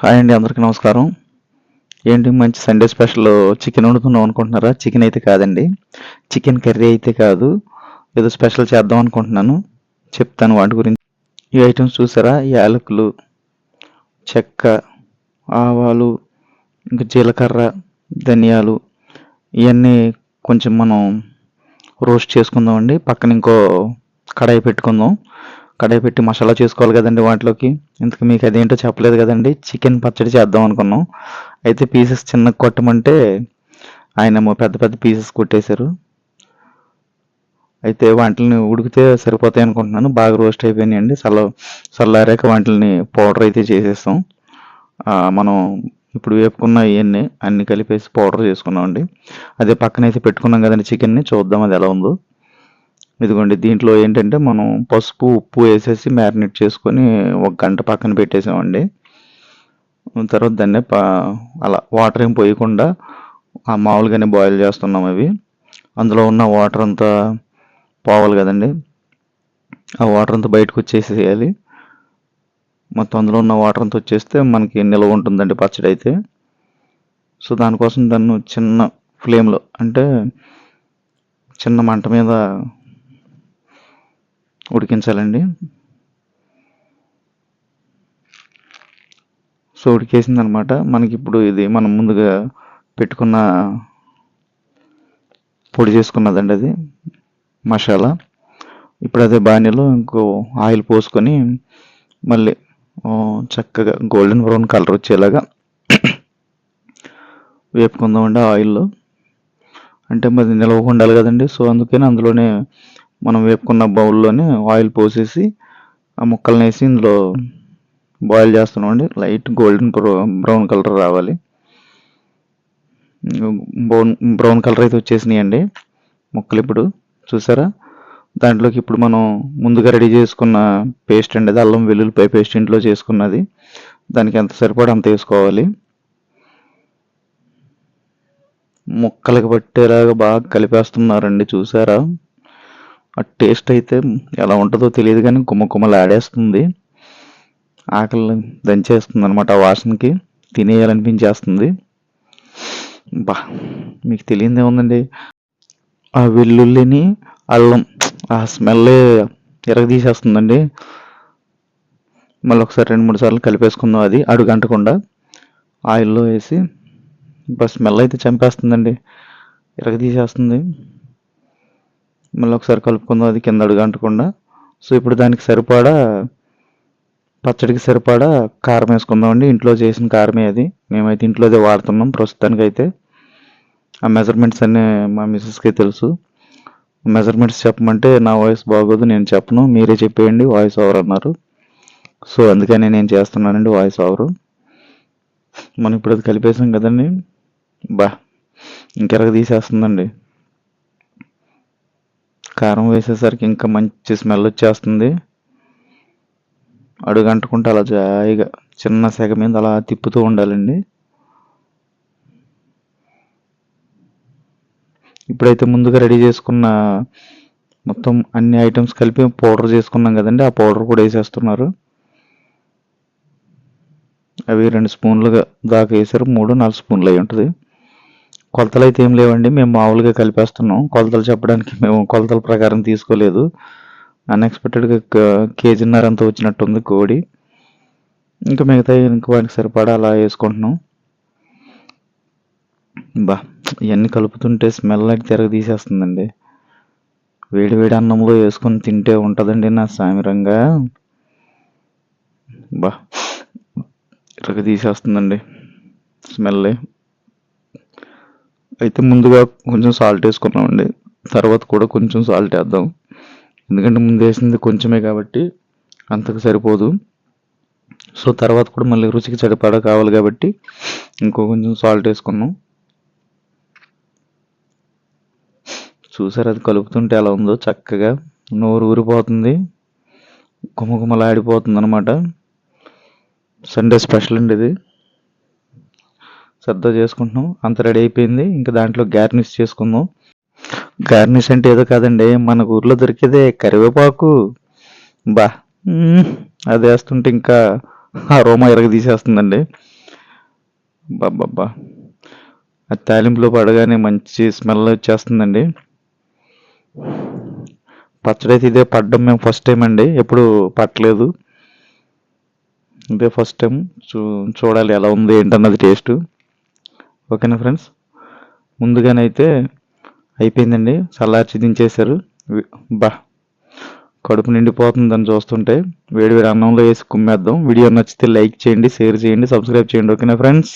Hi అండి అందరికీ నమస్కారం. ఏంటి మంచి సండే స్పెషల్ చికెన్ వండుకుందాం అనుకుంటున్నారా? చికెన్ అయితే కాదండి. చికెన్ కర్రీ అయితే కాదు. ఏదో స్పెషల్ చేద్దాం అనుకుంటున్నాను. చెప్తాను వాటి గురించి. ఈ ఐటమ్స్ చూసారా? యాలకులు చెక్క ఆవాలు ఇంకా జీలకర్ర ధనియాలు ఇవన్నీ కొంచెం మనం రోస్ట్ చేసుకుందామండి. పక్కన ఇంకో కడాయి పెట్టుకుందాం. కడాయి పెట్టి మసాలా చేసుకోవాలి కదండి వాటిలోకి. ఇంతకు మీకు అదేంటో చెప్పలేదు కదండి. చికెన్ పచ్చడి చేద్దాం అనుకున్నాం. అయితే పీసెస్ చిన్న కొట్టమంటే ఆయన పెద్ద పెద్ద పీసెస్ కొట్టేశారు. అయితే వాటిని ఉడికితే సరిపోతాయి అనుకుంటున్నాను. బాగా రోస్ట్ అయిపోయినాయండి. చల్ల చల్లారాక వాటిని పౌడర్ అయితే చేసేస్తాం. మనం ఇప్పుడు వేపుకున్న ఇవన్నీ అన్ని కలిపేసి పౌడర్ చేసుకున్నామండి. అదే పక్కన అయితే పెట్టుకున్నాం కదండి చికెన్ని. చూద్దాం అది ఎలా ఉందో. ఇదిగోండి దీంట్లో ఏంటంటే మనం పసుపు ఉప్పు వేసేసి మ్యారినేట్ చేసుకొని ఒక గంట పక్కన పెట్టేసామండి. తర్వాత దాన్ని అలా వాటర్ ఏం పోయకుండా ఆ మామూలుగానే బాయిల్ చేస్తున్నాం అవి. అందులో ఉన్న వాటర్ అంతా పోవాలి కదండి. ఆ వాటర్ అంతా బయటకు వచ్చేసేయాలి. మొత్తం అందులో ఉన్న వాటర్ అంతా వచ్చేస్తే మనకి నిల్వ ఉంటుందండి పచ్చడి అయితే సో దానికోసం దాన్ని చిన్న ఫ్లేమ్లో అంటే చిన్న మంట మీద ఉడికించాలండి. సో ఉడికేసింది అనమాట మనకి ఇప్పుడు ఇది మనం ముందుగా పెట్టుకున్న పొడి చేసుకున్నదండి అది మసాలా. ఇప్పుడు అదే బాణీలో ఇంకో ఆయిల్ పోసుకొని మళ్ళీ చక్కగా గోల్డెన్ బ్రౌన్ కలర్ వచ్చేలాగా వేపుకుందామండి ఆయిల్లో. అంటే మరి నిలవ ఉండాలి కదండి. సో అందుకని అందులోనే మనం వేపుకున్న బౌల్లోనే ఆయిల్ పోసేసి ఆ ముక్కల్ని వేసి ఇందులో బాయిల్ చేస్తున్నామండి లైట్ గోల్డెన్ బ్రౌన్ కలర్ రావాలి. బ్రౌన్ బ్రౌన్ కలర్ అయితే వచ్చేసినాయండి ముక్కలు ఇప్పుడు. చూసారా? దాంట్లోకి ఇప్పుడు మనం ముందుగా రెడీ చేసుకున్న పేస్ట్ అండి అది అల్లం వెల్లుల్లిపాయ పేస్ట్ ఇంట్లో చేసుకున్నది. దానికి ఎంత సరిపడా అంత వేసుకోవాలి. ముక్కలకు పట్టేలాగా బాగా కలిపేస్తున్నారండి చూసారా? ఆ టేస్ట్ అయితే ఎలా ఉంటుందో తెలియదు కానీ కుమ్మకుమ్మలు ఆడేస్తుంది. ఆకలి దంచేస్తుంది అనమాట ఆ వాసనకి. తినేయాలనిపించేస్తుంది. బా మీకు తెలియదే ఉందండి. ఆ వెల్లుల్లిని అల్లం ఆ స్మెల్ ఎరగదీసేస్తుందండి. మళ్ళీ ఒకసారి రెండు మూడు సార్లు కలిపేసుకుందాం అది అడుగంటకుండా. ఆయిల్లో వేసి బస్ స్మెల్ అయితే చంపేస్తుందండి. ఎరగదీసేస్తుంది. మళ్ళీ ఒకసారి కలుపుకుందాం అది కింద అడుగంటకుండా సో ఇప్పుడు దానికి సరిపడా పచ్చడికి సరిపడా కారం వేసుకుందామండి ఇంట్లో చేసిన కారమే అది. మేమైతే ఇంట్లోదే వాడుతున్నాం ప్రస్తుతానికి అయితే ఆ మెజర్మెంట్స్ అన్నీ మా మిస్సెస్కి తెలుసు. మెజర్మెంట్స్ చెప్పమంటే నా వాయిస్ బాగోదు నేను చెప్పను. మీరే చెప్పేయండి వాయిస్ ఓవర్ అన్నారు. సో అందుకనే నేను చేస్తున్నానండి వాయిస్ ఓవరు. మనం ఇప్పుడు అది కలిపేసాం కదండి. బా ఇంకెరగ తీసేస్తుందండి. కారం వేసేసరికి ఇంకా మంచి స్మెల్ వచ్చేస్తుంది. అడుగంటుకుంటే అలా జాయిగా చిన్న సెగ మీద అలా తిప్పుతూ ఉండాలండి. ఇప్పుడైతే ముందుగా రెడీ చేసుకున్న మొత్తం అన్ని ఐటమ్స్ కలిపి పౌడర్ చేసుకున్నాం కదండి. ఆ పౌడర్ కూడా వేసేస్తున్నారు. అవి రెండు స్పూన్లుగా దాకా వేసారు మూడు నాలుగు స్పూన్లు అయి ఉంటుంది. కొలతలు అయితే ఏం లేవండి. మేము మామూలుగా కలిపేస్తున్నాం. కొలతలు చెప్పడానికి మేము కొలతల ప్రకారం తీసుకోలేదు. అన్ఎక్స్పెక్టెడ్గా కేజీన్నర అంతా వచ్చినట్టుంది కోడి. ఇంకా మిగతా ఇంకా వానికి సరిపడా అలా వేసుకుంటున్నాం. బా ఇవన్నీ కలుపుతుంటే స్మెల్ అయితే తిరగ తీసేస్తుందండి వేడి వేడి అన్నంలో వేసుకొని తింటే ఉంటుందండి నా సామిరంగా. బా తిరగ తీసేస్తుందండి స్మెల్ అయితే ముందుగా కొంచెం సాల్ట్ వేసుకున్నామండి. తర్వాత కూడా కొంచెం సాల్ట్ వేద్దాం. ఎందుకంటే ముందు వేసింది కొంచెమే కాబట్టి అంతకు సరిపోదు. సో తర్వాత కూడా మళ్ళీ రుచికి సరిపడా కావాలి కాబట్టి ఇంకో కొంచెం సాల్ట్ వేసుకున్నాం. చూసారు అది కలుపుతుంటే ఎలా ఉందో చక్కగా నోరు ఊరిపోతుంది. గుమగుమలాడిపోతుంది అనమాట సండే స్పెషల్ అండి ఇది. సర్దా చేసుకుంటున్నాం. అంత రెడీ అయిపోయింది. ఇంకా దాంట్లో గార్నిష్ చేసుకుందాం. గార్నిష్ అంటే ఏదో కాదండి. మన ఊర్లో దొరికేదే కరివేపాకు. బా. అది వేస్తుంటే ఇంకా ఆ రోమా ఎరగ తీసేస్తుందండి బాబ్బా అది తాలింపులో పడగానే మంచి స్మెల్ వచ్చేస్తుందండి. పచ్చడి అయితే ఇదే పడ్డం మేము ఫస్ట్ టైం అండి. ఎప్పుడు పట్టలేదు. ఇదే ఫస్ట్ టైం చూ చూడాలి ఎలా ఉంది ఏంటన్నది టేస్ట్. ఓకేనా ఫ్రెండ్స్? ముందుగానైతే అయిపోయిందండి. చల్లార్చి దించేశారు బా కడుపు నిండిపోతుంది దాన్ని చూస్తుంటే వేడివేడి అన్నంలో వేసి కుమ్మేద్దాం. వీడియో నచ్చితే లైక్ చేయండి షేర్ చేయండి సబ్స్క్రైబ్ చేయండి. ఓకేనా ఫ్రెండ్స్?